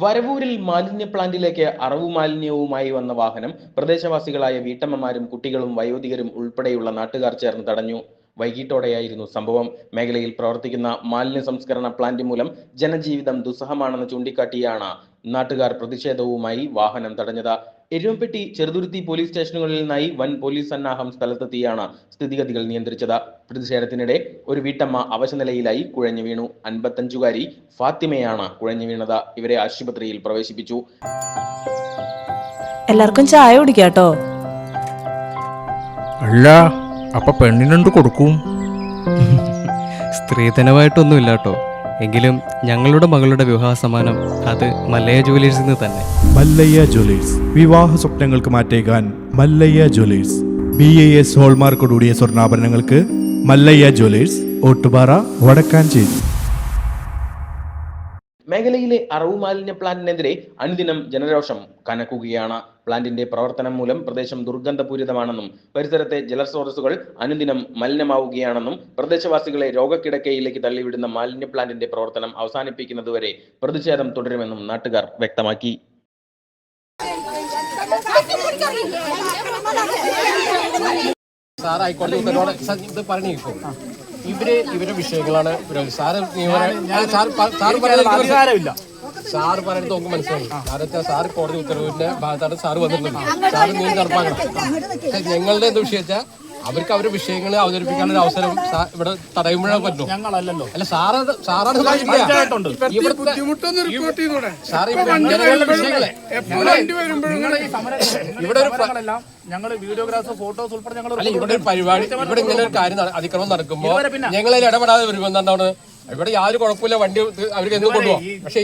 വരവൂരിൽ മാലിന്യ പ്ലാന്റിലേക്ക് അറവു മാലിന്യവുമായി വന്ന വാഹനം പ്രദേശവാസികളായ വീട്ടമ്മമാരും കുട്ടികളും വയോധികരും ഉൾപ്പെടെയുള്ള നാട്ടുകാർ ചേർന്ന് തടഞ്ഞു. വൈകിട്ടോടെയായിരുന്നു സംഭവം. മേഖലയിൽ പ്രവർത്തിക്കുന്ന മാലിന്യ സംസ്കരണ പ്ലാന്റ് മൂലം ജനജീവിതം ദുസ്സഹമാണെന്ന് ചൂണ്ടിക്കാട്ടിയാണ് നാട്ടുകാർ പ്രതിഷേധവുമായി വാഹനം തടഞ്ഞത്. എരുവപ്പെട്ടി ചെറുതുരുത്തി പോലീസ് സ്റ്റേഷനുകളിൽ നിന്നായി വൻ പോലീസ് സന്നാഹം സ്ഥലത്തെത്തിയാണ് സ്ഥിതിഗതികൾ നിയന്ത്രിച്ചത്. പ്രതിഷേധത്തിനിടെ ഒരു വീട്ടമ്മ അവശനിലയിലായി കുഴഞ്ഞു വീണു. അൻപത്തഞ്ചുകാരി ഫാത്തിമയാണ് കുഴഞ്ഞു വീണത്. ഇവരെ ആശുപത്രിയിൽ പ്രവേശിപ്പിച്ചു. എല്ലാവർക്കും ചായ കുടിക്കാട്ടോ അല്ല അപ്പൊ പെണ്ണിനെന്ത് കൊടുക്കും? സ്ത്രീധനമായിട്ടൊന്നുമില്ല കേട്ടോ. എങ്കിലും ഞങ്ങളുടെ മകളുടെ വിവാഹ സമ്മാനം അത് മല്ലയ്യ ജുവലേഴ്സിൽ നിന്ന് തന്നെ. മല്ലയ്യ ജ്വല്ലേഴ്സ്. വിവാഹ സ്വപ്നങ്ങൾക്ക് മാറ്റേകാൻ Mallayya jewellers. B A S ഹോൾമാർക്കോടുകൂടിയ സ്വർണാഭരണങ്ങൾക്ക് മല്ലയ്യ ജ്വല്ലേഴ്സ്. ഓട്ടുപാറ വടക്കാഞ്ചേരി. മേഖലയിലെ അറവു മാലിന്യ പ്ലാന്റിനെതിരെ അനുദിനം ജനരോഷം കനക്കുകയാണ്. പ്ലാന്റിന്റെ പ്രവർത്തനം മൂലം പ്രദേശം ദുർഗന്ധപൂരിതമാണെന്നും പരിസരത്തെ ജലസ്രോതസ്സുകൾ അനുദിനം മലിനമാവുകയാണെന്നും പ്രദേശവാസികളെ രോഗക്കിടക്കയിലേക്ക് തള്ളിവിടുന്ന മാലിന്യ പ്ലാന്റിന്റെ പ്രവർത്തനം അവസാനിപ്പിക്കുന്നതുവരെ പ്രതിഷേധം തുടരുമെന്നും നാട്ടുകാർ വ്യക്തമാക്കി. സാർ ഹൈക്കോടതി ഇത് പറഞ്ഞിരിക്കും. ഇവർ ഇവരുടെ വിഷയങ്ങളാണ്. സാറ് പ- സാർ പറയുന്നത് നമുക്ക് മനസ്സിലായി. കാരണം സാറ് കോടതി ഉത്തരവിന്റെ ഭാഗത്താണ് സാറ് വന്നിട്ടുണ്ട് സാറ് നീ നടപ്പാക്കണം. ഞങ്ങളുടെ എന്ത് വിഷയം വെച്ചാൽ അവർക്ക് അവരുടെ വിഷയങ്ങൾ അവതരിപ്പിക്കാനുള്ള അവസരം ഇവിടെ തടയുമ്പോഴേ പറ്റും. ഞങ്ങളല്ലല്ലോ അല്ല. സാറ് സാറാണ് ഇവിടെ ഒരു പ്ര- ഞങ്ങൾ വീഡിയോഗ്രാഫ്സ് ഫോട്ടോസ് ഉൾപ്പെടെ ഞങ്ങൾ അല്ല ഇവിടെ ഒരു പരിപാടി ഇവിടെ ഇങ്ങനെ ഒരു കാര്യം അതിക്രമം നടക്കുമ്പോ ഞങ്ങൾ അതിൽ ഇടപെടാതെ വരുമ്പോ എന്താണ്? ഇവിടെ യാതൊരു കുഴപ്പമില്ല വണ്ടി അവർക്ക് എന്ത് കൊണ്ടുപോകും പക്ഷെ